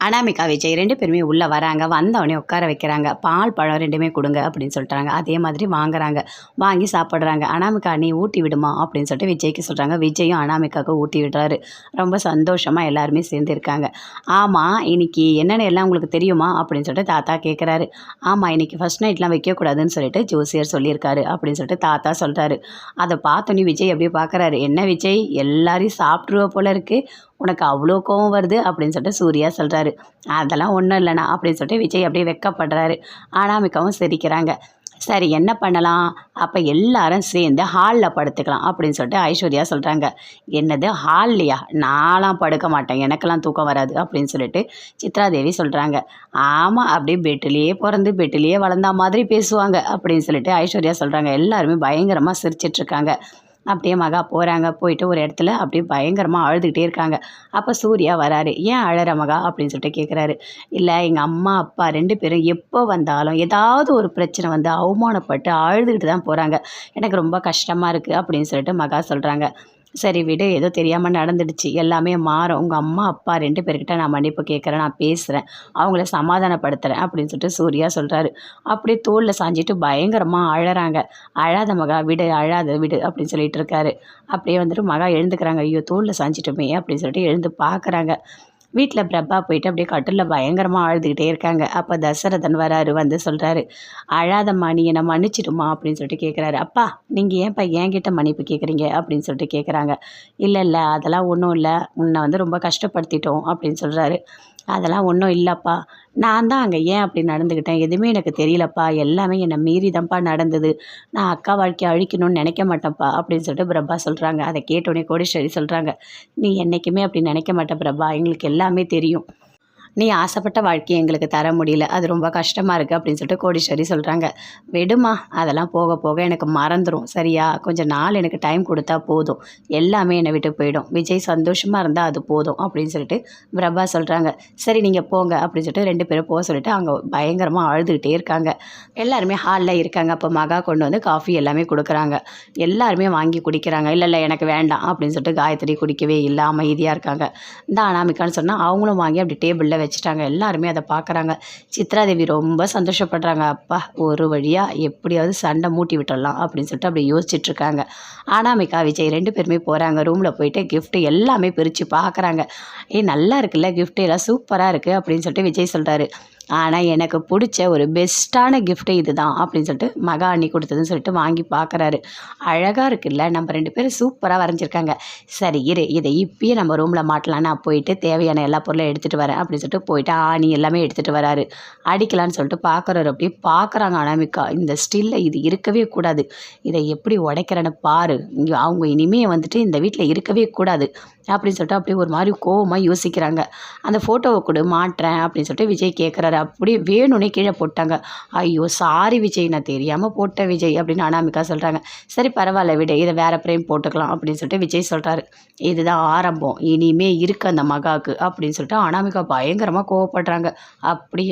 அனாமிகா விஜய் ரெண்டு பேருமே உள்ளே வராங்க. வந்தவொடனே உட்கார வைக்கிறாங்க. பால் பழம் ரெண்டுமே கொடுங்க அப்படின்னு சொல்கிறாங்க அதே மாதிரி வாங்குறாங்க. வாங்கி சாப்பிட்றாங்க. அனாமிகா நீ ஊட்டி விடுமா அப்படின்னு சொல்லிட்டு விஜய்க்கு சொல்கிறாங்க விஜயும் அனாமிகாவுக்கு ஊட்டி விடுறாரு. ரொம்ப சந்தோஷமாக எல்லாருமே சேர்ந்துருக்காங்க ஆமாம் இன்னைக்கு என்னென்ன எல்லாம் உங்களுக்கு தெரியுமா அப்படின்னு சொல்லிட்டு தாத்தா கேட்குறாரு ஆமாம் இன்னைக்கு ஃபஸ்ட் நைட்லாம் வைக்கக்கூடாதுன்னு சொல்லிட்டு ஜோசியர் சொல்லியிருக்காரு அப்படின்னு சொல்லிட்டு தாத்தா சொல்கிறாரு அதை பார்த்தோன்னே விஜய் அப்படியே பார்க்குறாரு என்ன விஜய்? எல்லாரையும் சாப்பிட்ருவ போல இருக்குது உனக்கு அவ்வளோ கோவம் வருது அப்படின்னு சொல்லிட்டு சூர்யா சொல்கிறாரு அதெல்லாம் ஒன்றும் இல்லைண்ணா அப்படின்னு சொல்லிட்டு விஜய் அப்படியே வெக்கப்படுறாரு. அனாமிகாவும் சிரிக்கிறாங்க. சரி என்ன பண்ணலாம்? அப்போ எல்லாரும் சேர்ந்து ஹாலில் படுத்துக்கலாம் அப்படின்னு சொல்லிட்டு ஐஸ்வர்யா சொல்கிறாங்க என்னது ஹால்லையா நான்லாம் படுக்க மாட்டேன். எனக்கெல்லாம் தூக்கம் வராது அப்படின்னு சொல்லிட்டு சித்ராதேவி சொல்கிறாங்க ஆமாம் அப்படியே பெட்டிலேயே பிறந்து பெட்டிலேயே வளர்ந்தா மாதிரி பேசுவாங்க அப்படின்னு சொல்லிட்டு ஐஸ்வர்யா சொல்கிறாங்க எல்லாருமே பயங்கரமாக சிரிச்சிட்ருக்காங்க அப்படியே மகா போகிறாங்க போயிட்டு ஒரு இடத்துல அப்படியே பயங்கரமாக அழுதுகிட்டே இருக்காங்க. அப்போ சூர்யா வராரு. ஏன் அழற மகா? அப்படின்னு சொல்லிட்டு கேட்குறாரு இல்லை எங்கள் அம்மா அப்பா ரெண்டு பேரும் எப்போ வந்தாலும் ஏதாவது ஒரு பிரச்சனை வந்து அவமானப்பட்டு அழுதுகிட்டு தான் போகிறாங்க எனக்கு ரொம்ப கஷ்டமாக இருக்குது அப்படின்னு சொல்லிட்டு மகா சொல்கிறாங்க சரி விடு ஏதோ தெரியாமல் நடந்துடுச்சு. எல்லாமே மாறும். உங்கள் அம்மா அப்பா ரெண்டு பேர்கிட்ட நான் மன்னிப்பு கேட்குறேன் நான் பேசுகிறேன் அவங்கள சமாதானப்படுத்துகிறேன் அப்படின்னு சொல்லிட்டு சூர்யா சொல்கிறாரு அப்படியே தோளில் சாஞ்சிட்டு பயங்கரமாக அழறாங்க. அழாத மகா விடு அழாத விடு அப்படின்னு சொல்லிட்டு இருக்காரு. அப்படியே வந்துட்டு மகா எழுந்துக்கிறாங்க. ஐயோ தோளில் சாஞ்சிட்டுமே அப்படின்னு சொல்லிட்டு எழுந்து பார்க்குறாங்க வீட்டில் பிரபா போயிட்டு அப்படியே கட்டிலில் பயங்கரமாக அழுதுகிட்டே இருக்காங்க. அப்போ தசரதன் வராரு வந்து சொல்கிறாரு அழாதம்மா நீ என்னை மன்னிச்சிடுமா அப்படின்னு சொல்லிட்டு கேட்குறாரு அப்பா நீங்கள் ஏன்ப்பா என்கிட்ட மன்னிப்பு கேட்குறீங்க அப்படின்னு சொல்லிட்டு கேட்குறாங்க இல்லை இல்லை அதெல்லாம் ஒன்றும் இல்லை. உன்னை வந்து ரொம்ப கஷ்டப்படுத்திட்டோம் அப்படின்னு சொல்கிறாரு அதெல்லாம் ஒன்றும் இல்லைப்பா. நான் தான் அங்கே ஏன் அப்படி நடந்துக்கிட்டேன் எதுவுமே எனக்கு தெரியலப்பா. எல்லாமே என்னை மீறி தான்ப்பா நடந்தது. நான் அக்கா வாழ்க்கையை அழிக்கணும்னு நினைக்க மாட்டேன்ப்பா அப்படின்னு சொல்லிட்டு பிரபா சொல்கிறாங்க அதை கேட்டோடனே கோடீஸ்வரி சொல்கிறாங்க நீ என்றைக்குமே அப்படி நினைக்க மாட்டேன் பிரபா. எங்களுக்கு எல்லாமே தெரியும். நீ ஆசைப்பட்ட வாழ்க்கையை எங்களுக்கு தர முடியல. அது ரொம்ப கஷ்டமாக இருக்குது அப்படின்னு சொல்லிட்டு கோடீஸ்வரி சொல்கிறாங்க விடுமா அதெல்லாம் போக போக எனக்கு மறந்துடும் சரியா? கொஞ்சம் நாள் எனக்கு டைம் கொடுத்தா போதும். எல்லாமே என்னை விட்டு போயிடும். விஜய் சந்தோஷமாக இருந்தால் அது போதும் அப்படின்னு சொல்லிட்டு பிரபா சொல்கிறாங்க சரி நீங்கள் போங்க அப்படின்னு சொல்லிட்டு ரெண்டு பேரும் போக சொல்லிட்டு அங்கே பயங்கரமாக அழுதுகிட்டே இருக்காங்க. எல்லாருமே ஹாலில் இருக்காங்க. அப்போ மகா கொண்டு வந்து காஃபி எல்லாமே கொடுக்குறாங்க. எல்லாருமே வாங்கி குடிக்கிறாங்க. இல்லை இல்லை எனக்கு வேண்டாம் அப்படின்னு சொல்லிட்டு காயத்ரி குடிக்கவே இல்லை அமைதியாக இருக்காங்க. இந்த அனாமிக்கான்னு சொன்னால் அவங்களும் வாங்கி அப்படி டேபிளில் வச்சுட்டாங்க எல்லாருமே அதை பார்க்குறாங்க சித்ராதேவி ரொம்ப சந்தோஷப்படுறாங்க. அப்பா ஒரு வழியாக எப்படியாவது சண்டை மூட்டி விட்டுடலாம் அப்படின்னு சொல்லிட்டு அப்படி யோசிச்சுட்ருக்காங்க. அனாமிகா விஜய் ரெண்டு பேருமே போகிறாங்க ரூமில் போயிட்டு கிஃப்ட்டு எல்லாமே பிரித்து பார்க்குறாங்க ஏ நல்லா இருக்குல்ல கிஃப்ட்டு எல்லாம் சூப்பராக இருக்குது அப்படின்னு சொல்லிட்டு விஜய் சொல்கிறாரு ஆனால் எனக்கு பிடிச்ச ஒரு பெஸ்ட்டான கிஃப்ட்டு இது தான் அப்படின்னு சொல்லிட்டு மகா அண்ணி கொடுத்ததுன்னு சொல்லிட்டு வாங்கி பார்க்குறாரு அழகாக இருக்குல்ல நம்ம ரெண்டு பேரும் சூப்பராக வரைஞ்சிருக்காங்க. சரி இரு இதை இப்பயே நம்ம ரூமில் மாட்டலாம் நான் போயிட்டு தேவையான எல்லா பொருளும் எடுத்துகிட்டு வரேன் அப்படின்னு சொல்லிட்டு போயிட்டு ஆணி எல்லாமே எடுத்துகிட்டு வராரு. அடிக்கலான்னு சொல்லிட்டு பார்க்குறாரு அப்படியே பார்க்குறாங்க அனாமிக்கா இந்த ஸ்டில்ல இது இருக்கவே கூடாது. இதை எப்படி உடைக்கிறேன்னு பாரு. இங்கே அவங்க இனிமே வந்துட்டு இந்த வீட்டில் இருக்கவே கூடாது அப்படின்னு சொல்லிட்டு அப்படியே ஒரு மாதிரி கோவமாக யோசிக்கிறாங்க. அந்த ஃபோட்டோவை கொடு மாட்டுறேன் அப்படின்னு சொல்லிட்டு விஜய் கேட்குறாரு அப்படியே வேணும்னே கீழே போட்டாங்க. ஐயோ சாரி விஜய் நான் தெரியாமல் போட்டேன் விஜய் அப்படின்னு அனாமிகா சொல்கிறாங்க சரி பரவாயில்ல விட இதை வேற பிரேம் போட்டுக்கலாம் அப்படின்னு சொல்லிட்டு விஜய் சொல்கிறாரு இதுதான் ஆரம்பம் இனிமே இருக்கு அந்த மகாவுக்கு அப்படின்னு சொல்லிட்டு அனாமிகா பயங்கரமாக கோவப்படுறாங்க. அப்படியே